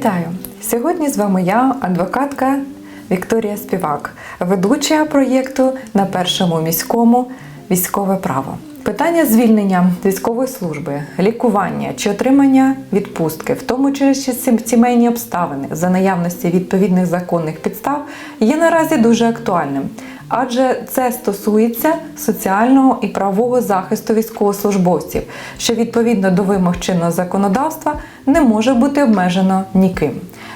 Вітаю! Сьогодні з вами я, адвокатка Вікторія Співак, ведуча проєкту на першому міському військове право. Питання звільнення військової служби, лікування чи отримання відпустки, в тому числі сім- сімейні обставини за наявності відповідних законних підстав, є наразі дуже актуальним. Адже це стосується соціального і правового захисту військовослужбовців, що відповідно до вимог чинного законодавства не може бути обмежено ніким.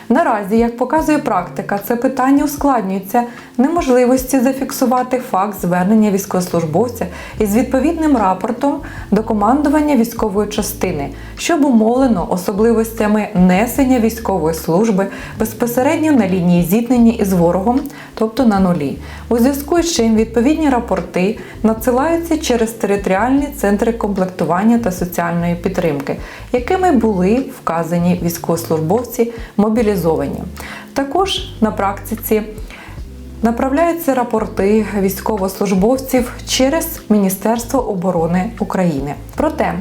Наразі, як показує практика, це питання ускладнюється неможливості зафіксувати факт звернення військовослужбовця із відповідним рапортом до командування військової частини, що обумовлено особливостями несення військової служби безпосередньо на лінії зіткнення із ворогом, тобто на нулі. У зв'язку з чим відповідні рапорти надсилаються через територіальні центри комплектування та соціальної підтримки, якими були вказані військовослужбовці мобілізовані. Також на практиці направляються рапорти військовослужбовців через Міністерство оборони України. Проте,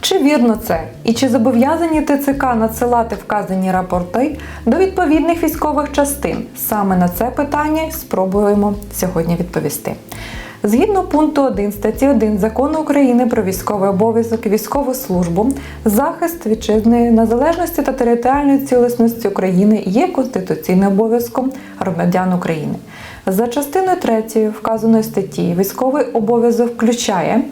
чи вірно це і чи зобов'язані ТЦК надсилати вказані рапорти до відповідних військових частин? Саме на це питання спробуємо сьогодні відповісти. Згідно пункту 1 статті 1 Закону України про військовий обов'язок і військову службу, захист вітчизни незалежності та територіальної цілісності України є конституційним обов'язком громадян України. За частиною 3 вказаної статті військовий обов'язок включає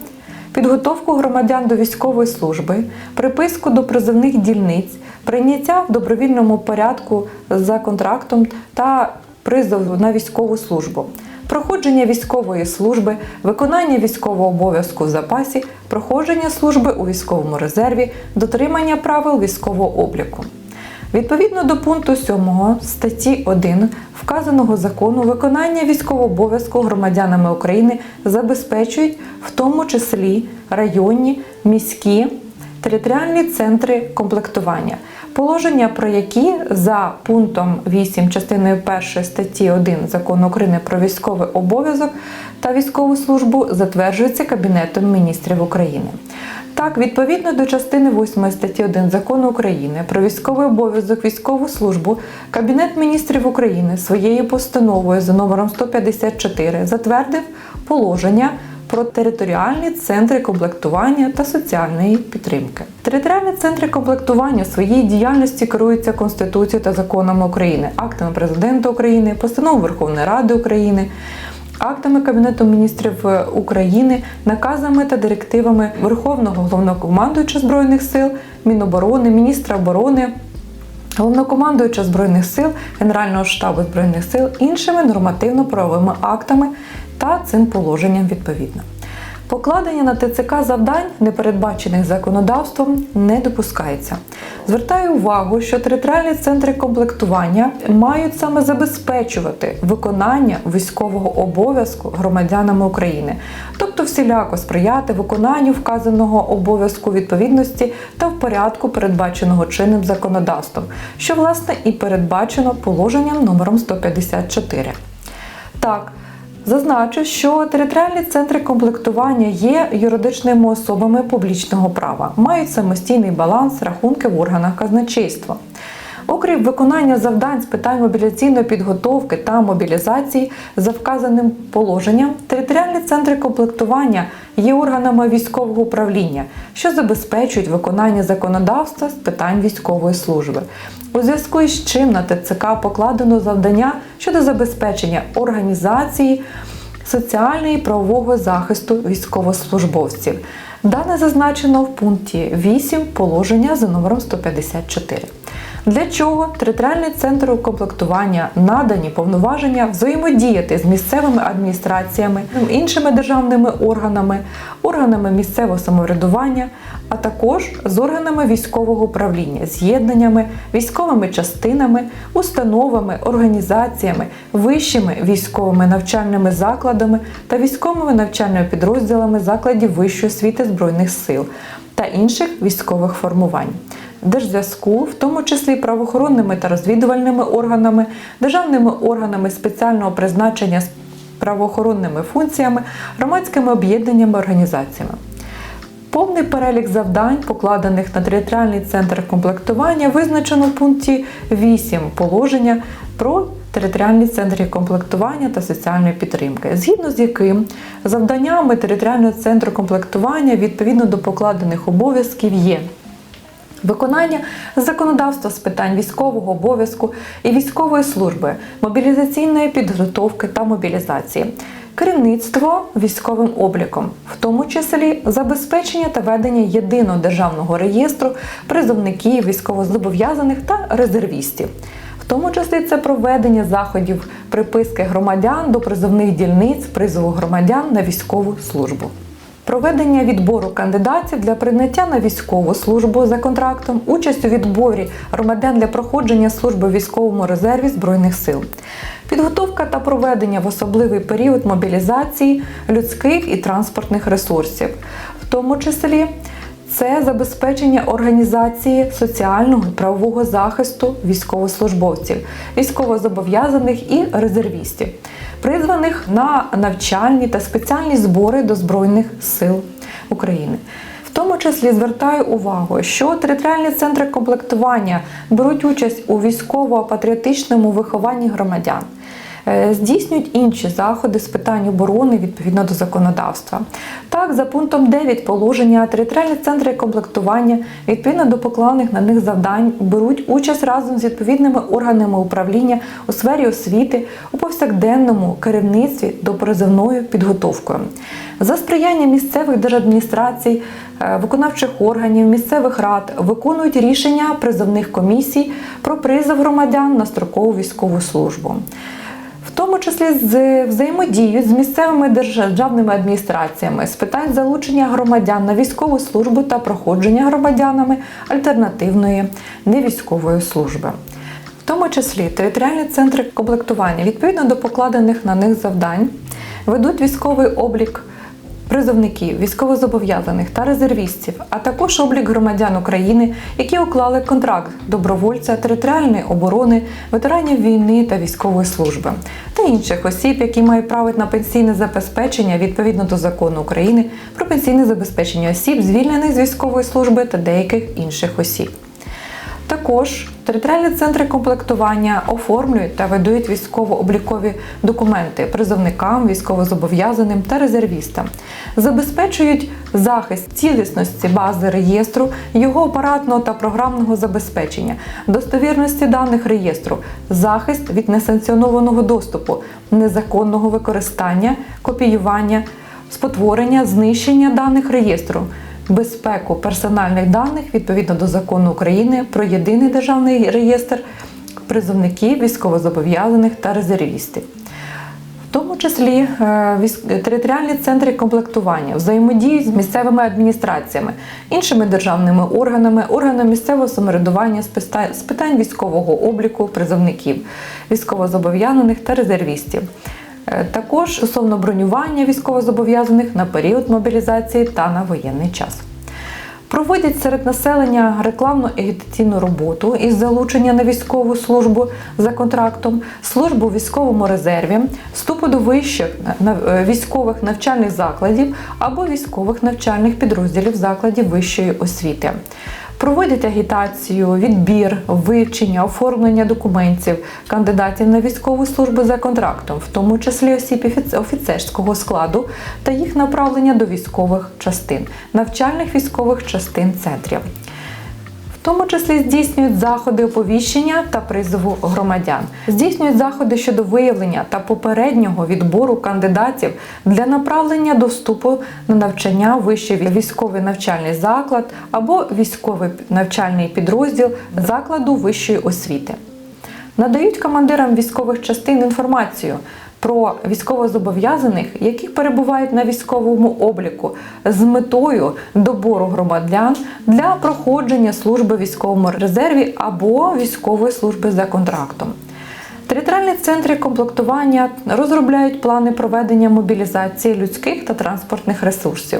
підготовку громадян до військової служби, приписку до призовних дільниць, прийняття в добровільному порядку за контрактом та призов на військову службу. Проходження військової служби, виконання військового обов'язку в запасі, проходження служби у військовому резерві, дотримання правил військового обліку. Відповідно до пункту 7 статті 1 вказаного закону виконання військового обов'язку громадянами України забезпечують в тому числі районні, міські, територіальні центри комплектування, положення про які за пунктом 8 частиною 1 статті 1 Закону України про військовий обов'язок та військову службу затверджується Кабінетом міністрів України. Так, відповідно до частини 8 статті 1 Закону України про військовий обов'язок військову службу, Кабінет міністрів України своєю постановою за номером 154 затвердив положення про територіальні центри комплектування та соціальної підтримки. Територіальні центри комплектування своєї діяльності керуються Конституцією та законами України, актами президента України, постановою Верховної Ради України. Актами Кабінету міністрів України, наказами та директивами Верховного головнокомандуюча Збройних сил, Міноборони, міністра оборони, головнокомандуюча Збройних сил, Генерального штабу Збройних сил, іншими нормативно-правовими актами та цим положенням відповідно. Покладення на ТЦК завдань, не передбачених законодавством, не допускається. Звертаю увагу, що територіальні центри комплектування мають саме забезпечувати виконання військового обов'язку громадянами України, тобто всіляко сприяти виконанню вказаного обов'язку відповідності та в порядку, передбаченого чинним законодавством, що власне і передбачено положенням номером 154. Так, Зазначу, що територіальні центри комплектування є юридичними особами публічного права, мають самостійний баланс, рахунки в органах казначейства. Окрім виконання завдань з питань мобіляційної підготовки та мобілізації за вказаним положенням, територіальні центри комплектування є органами військового управління, що забезпечують виконання законодавства з питань військової служби. У зв'язку із чим на ТЦК покладено завдання щодо забезпечення організації соціального і правового захисту військовослужбовців. Дане зазначено в пункті 8 положення за номером 154. Для чого територіальний центр комплектування надані повноваження взаємодіяти з місцевими адміністраціями, іншими державними органами, органами місцевого самоврядування, а також з органами військового управління, з'єднаннями, військовими частинами, установами, організаціями, вищими військовими навчальними закладами та військовими навчальними підрозділами закладів вищої освіти збройних сил та інших військових формувань. Держзв'язку, в тому числі правоохоронними та розвідувальними органами, державними органами спеціального призначення з правоохоронними функціями, громадськими об'єднаннями, організаціями. Повний перелік завдань, покладених на територіальний центр комплектування, визначено в пункті 8 положення про територіальні центри комплектування та соціальної підтримки, згідно з яким завданнями територіального центру комплектування відповідно до покладених обов'язків є. Виконання законодавства з питань військового обов'язку і військової служби, мобілізаційної підготовки та мобілізації, керівництво військовим обліком, в тому числі забезпечення та ведення єдиного державного реєстру призовників, військовозобов'язаних та резервістів. В тому числі це проведення заходів приписки громадян до призовних дільниць призову громадян на військову службу. Проведення відбору кандидатів для прийняття на військову службу за контрактом, участь у відборі громадян для проходження служби в військовому резерві Збройних сил, підготовка та проведення в особливий період мобілізації людських і транспортних ресурсів, в тому числі це забезпечення організації соціального і правового захисту військовослужбовців, військовозобов'язаних і резервістів, призваних на навчальні та спеціальні збори до Збройних сил України. В тому числі звертаю увагу, що територіальні центри комплектування беруть участь у військово-патріотичному вихованні громадян. Е, Здійснюють інші заходи з питань оборони відповідно до законодавства. Так, за пунктом 9 положення територіальні центри комплектування відповідно до покладених на них завдань беруть участь разом з відповідними органами управління у сфері освіти у повсякденному керівництві до призовною підготовкою. За сприяння місцевих держадміністрацій, е, виконавчих органів, місцевих рад виконують рішення призовних комісій про призов громадян на строкову військову службу. Тому числі з взаємодією з місцевими державними адміністраціями з питань залучення громадян на військову службу та проходження громадянами альтернативної невійськової служби. В тому числі територіальні центри комплектування відповідно до покладених на них завдань ведуть військовий облік призовників, військовозобов'язаних та резервістів, а також облік громадян України, які уклали контракт добровольця територіальної оборони, ветеранів війни та військової служби, та інших осіб, які мають право на пенсійне забезпечення відповідно до закону України про пенсійне забезпечення осіб, звільнених з військової служби та деяких інших осіб. Також територіальні центри комплектування оформлюють та видають військово-облікові документи призовникам, військовозобов'язаним та резервістам, забезпечують захист цілісності бази реєстру, його апаратного та програмного забезпечення, достовірності даних реєстру, захист від несанкціонованого доступу, незаконного використання, копіювання, спотворення, знищення даних реєстру безпеку персональних даних відповідно до закону України про єдиний державний реєстр призовників, військовозобов'язаних та резервістів. В тому числі е, територіальні центри комплектування взаємодіють з місцевими адміністраціями, іншими державними органами, органами місцевого самоврядування з питань військового обліку призовників, військовозобов'язаних та резервістів. Е, Також стосовно бронювання військовозобов'язаних на період мобілізації та на воєнний час. Проводять серед населення рекламну агітаційну роботу із залучення на військову службу за контрактом, службу в військовому резерві, вступу до вищих е, військових навчальних закладів або військових навчальних підрозділів закладів вищої освіти. Проводять агітацію, відбір, вивчення, оформлення документів кандидатів на військову службу за контрактом, в тому числі осіб офіц- офіцерського складу та їх направлення до військових частин, навчальних військових частин центрів. Тому числі здійснюють заходи оповіщення та призову громадян, здійснюють заходи щодо виявлення та попереднього відбору кандидатів для направлення до вступу на навчання вищий військовий навчальний заклад або військовий навчальний підрозділ закладу вищої освіти. Надають командирам військових частин інформацію про військовозобов'язаних, які перебувають на військовому обліку з метою добору громадян для проходження служби військовому резерві або військової служби за контрактом. Територіальні центри комплектування розробляють плани проведення мобілізації людських та транспортних ресурсів,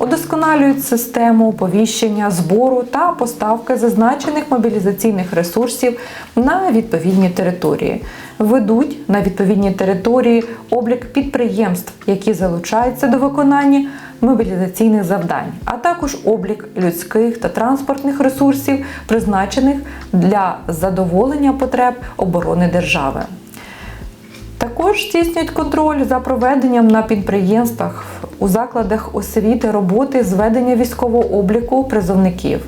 удосконалюють систему оповіщення, збору та поставки зазначених мобілізаційних ресурсів на відповідні території, ведуть на відповідні території облік підприємств, які залучаються до виконання мобілізаційних завдань, а також облік людських та транспортних ресурсів, призначених для задоволення потреб оборони держави. Також здійснюють контроль за проведенням на підприємствах, у закладах освіти роботи з ведення військового обліку призовників,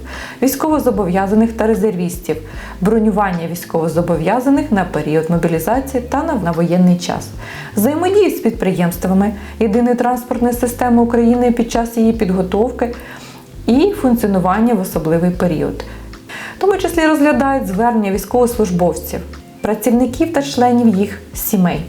військовозобов'язаних та резервістів, бронювання військовозобов'язаних на період мобілізації та на, воєнний час, взаємодії з підприємствами єдиної транспортної системи України під час її підготовки і функціонування в особливий період. В тому числі розглядають звернення військовослужбовців, працівників та членів їх сімей,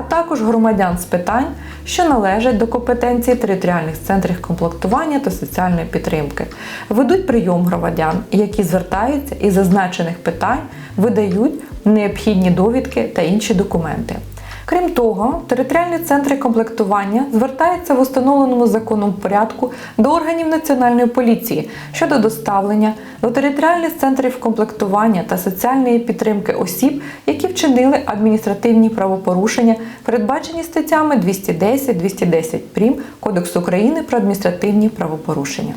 а також громадян з питань, що належать до компетенції територіальних центрів комплектування та соціальної підтримки, ведуть прийом громадян, які звертаються із зазначених питань, видають необхідні довідки та інші документи. Крім того, територіальні центри комплектування звертаються в установленому законом порядку до органів національної поліції щодо доставлення до територіальних центрів комплектування та соціальної підтримки осіб, які вчинили адміністративні правопорушення, передбачені статтями 210-210 прим. Кодексу України про адміністративні правопорушення.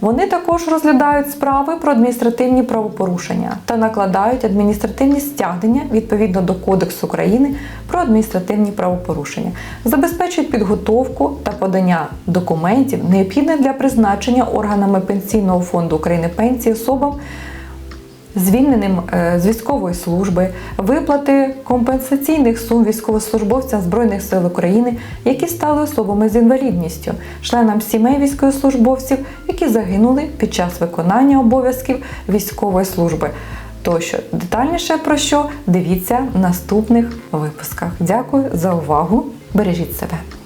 Вони також розглядають справи про адміністративні правопорушення та накладають адміністративні стягнення відповідно до Кодексу України про адміністративні правопорушення, забезпечують підготовку та подання документів, необхідних для призначення органами Пенсійного фонду України пенсії особам, звільненим е, з військової служби, виплати компенсаційних сум військовослужбовцям Збройних сил України, які стали особами з інвалідністю, членам сімей військовослужбовців, які загинули під час виконання обов'язків військової служби. Тощо детальніше про що дивіться в наступних випусках. Дякую за увагу! Бережіть себе!